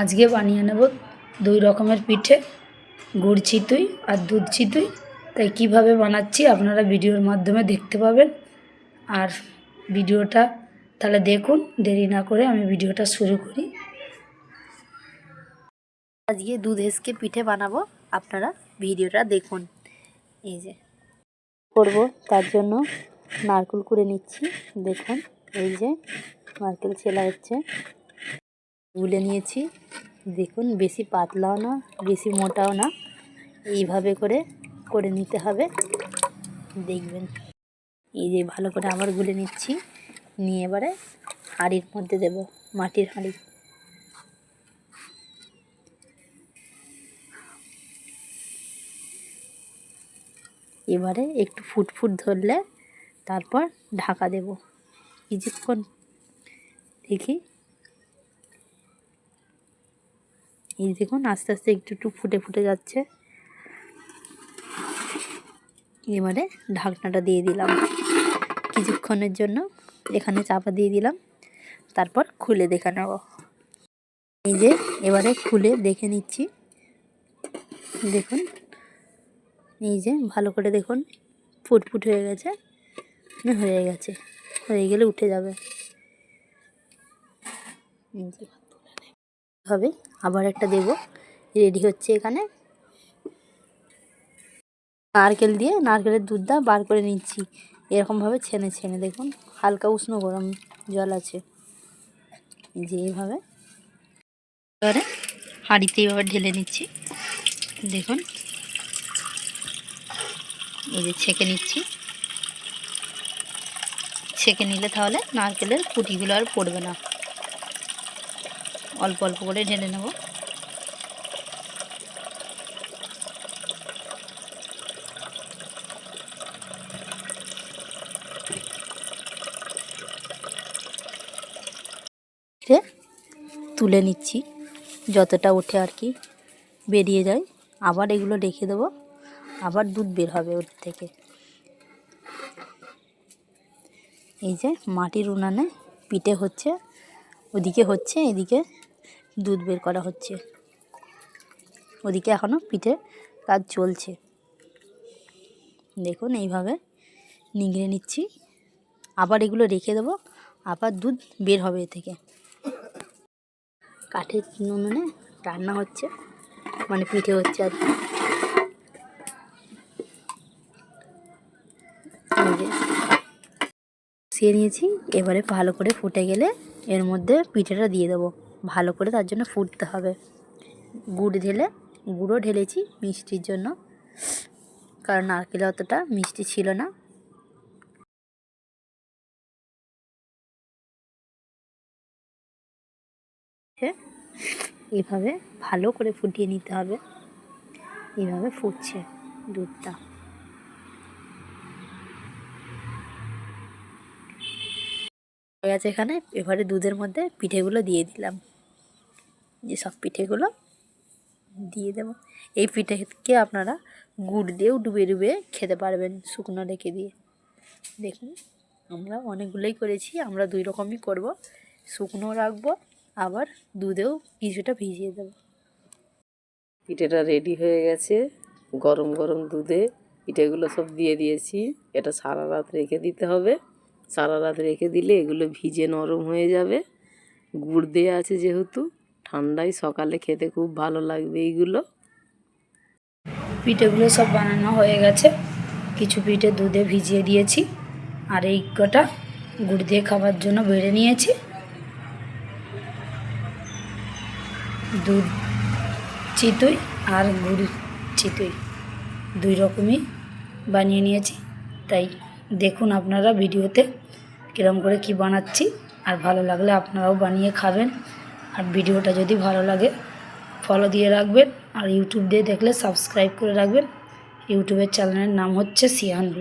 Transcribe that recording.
আজকে বানিয়ে নেব দুই রকমের পিঠে। গুড় চিতুই আর দুধ চিতুই। তাই কীভাবে বানাচ্ছি আপনারা ভিডিওর মাধ্যমে দেখতে পাবেন। আর ভিডিওটা তাহলে দেখুন, দেরি না করে আমি ভিডিওটা শুরু করি। আজকে দুধ হেসকে পিঠে বানাবো, আপনারা ভিডিওটা দেখুন। এই যে করব, তার জন্য নারকেল করে নিচ্ছি। দেখুন, এই যে নারকেল ছেলা হচ্ছে। গুলে নিয়েছি। দেখুন, বেশি পাতলাও না, বেশি মোটাও না। এইভাবে করে করে নিতে হবে। দেখবেন। এই যে ভালো করে আবার গুলে নিচ্ছি। নিয়ে এবারে হাঁড়ির মধ্যে দেব, মাটির হাঁড়ি। এবারে একটু ফুট ফুট ধরলে তারপর ঢাকা দেব। কিছুক্ষণ দেখি এই দেখুন, আস্তে আস্তে একটু একটু ফুটে ফুটে যাচ্ছে। এবারে ঢাকনাটা দিয়ে দিলাম। কিছুক্ষণের জন্য এখানে চাপা দিয়ে দিলাম। তারপর খুলে দেখে নেব। এই যে, এবারে খুলে দেখে নিচ্ছি। দেখুন, এই যে ভালো করে দেখুন, ফুটফুট হয়ে গেছে হয়ে গেছে, হয়ে গেলে উঠে যাবে। এই যে। হবে। আবার একটা দেব। রেডি হচ্ছে এখানে। নারকেল দিয়ে নারকেলের দুধটা বার করে নিচ্ছি। এরকমভাবে ছেনে ছেনে দেখুন। হালকা উষ্ণ গরম জল আছে। যে এইভাবে। এবারে হাঁড়িতে এইভাবে ঢেলে নিচ্ছি। দেখুন। এই যে ছেঁকে নিচ্ছি। ছেঁকে নিলে তাহলে নারকেলের কুটিগুলো আর পড়বে না। অল্প অল্প করে ঢেলে নেব। তুলে নিচ্ছি। যতটা ওঠে আর কি বেরিয়ে যায়। আবার এগুলো রেখে দেবো। আবার দুধ বের হবে ওর থেকে। এই যে মাটির উনানে পিঠে হচ্ছে, ওদিকে হচ্ছে, এদিকে দুধ বের করা হচ্ছে। ওদিকে এখনও পিঠে কাজ চলছে। দেখুন, এইভাবে নিংড়ে নিচ্ছি। আবার এগুলো রেখে দেবো, আবার দুধ বের হবে এ থেকে। কাঠের উনুনে রান্না হচ্ছে মানে পিঠে হচ্ছে আর বসিয়ে নিয়েছি, এবারে ভালো করে ফুটে গেলে এর মধ্যে পিঠেটা দিয়ে দেবো। ভালো করে তার জন্য ফুটতে হবে। গুড় ঢেলে, গুঁড়ো ঢেলেছি মিষ্টির জন্য। কারণ নারকেলে অতটা মিষ্টি ছিল না। এভাবে ভালো করে ফুটিয়ে নিতে হবে। এভাবে ফুটছে দুধটা। হয়ে গেছে এখানে, এবারে দুধের মধ্যে পিঠেগুলো দিয়ে দিলাম। যে সব পিঠেগুলো দিয়ে দেব। এই পিঠেকে আপনারা গুড় দিয়েও ডুবে ডুবে খেতে পারবেন শুকনো রেখে দিয়ে। দেখুন, আমরা অনেকগুলোই করেছি, আমরা দুই রকমই করব। শুকনো রাখব, আবার দুধেও কিছুটা ভিজিয়ে দেবো। পিঠেটা রেডি হয়ে গেছে। গরম গরম দুধে পিঠেগুলো সব দিয়ে দিয়েছি। এটা সারা রাত রেখে দিতে হবে। সারা রাত রেখে দিলে এগুলো ভিজে নরম হয়ে যাবে। গুড় দেওয়া আছে যেহেতু ঠান্ডায় সকালে খেতে খুব ভালো লাগবে এইগুলো। পিঠেগুলো সব বানানো হয়ে গেছে। কিছু পিঠে দুধে ভিজিয়ে দিয়েছি। আর এই কটা গুড় দিয়ে খাবার জন্য বেড়ে নিয়েছি। দুধ, চিতুই আর গুড়, চিতুই দুই রকমই বানিয়ে নিয়েছি। তাই দেখুন আপনারা ভিডিওতে কীরকম করে কি বানাচ্ছি। আর ভালো লাগলে আপনারাও বানিয়ে খাবেন। আর ভিডিওটা যদি ভালো লাগে ফলো দিয়ে রাখবেন। আর ইউটিউব দিয়ে দেখলে সাবস্ক্রাইব করে রাখবেন। ইউটিউবের চ্যানেলের নাম হচ্ছে সিয়ান ব্লগ।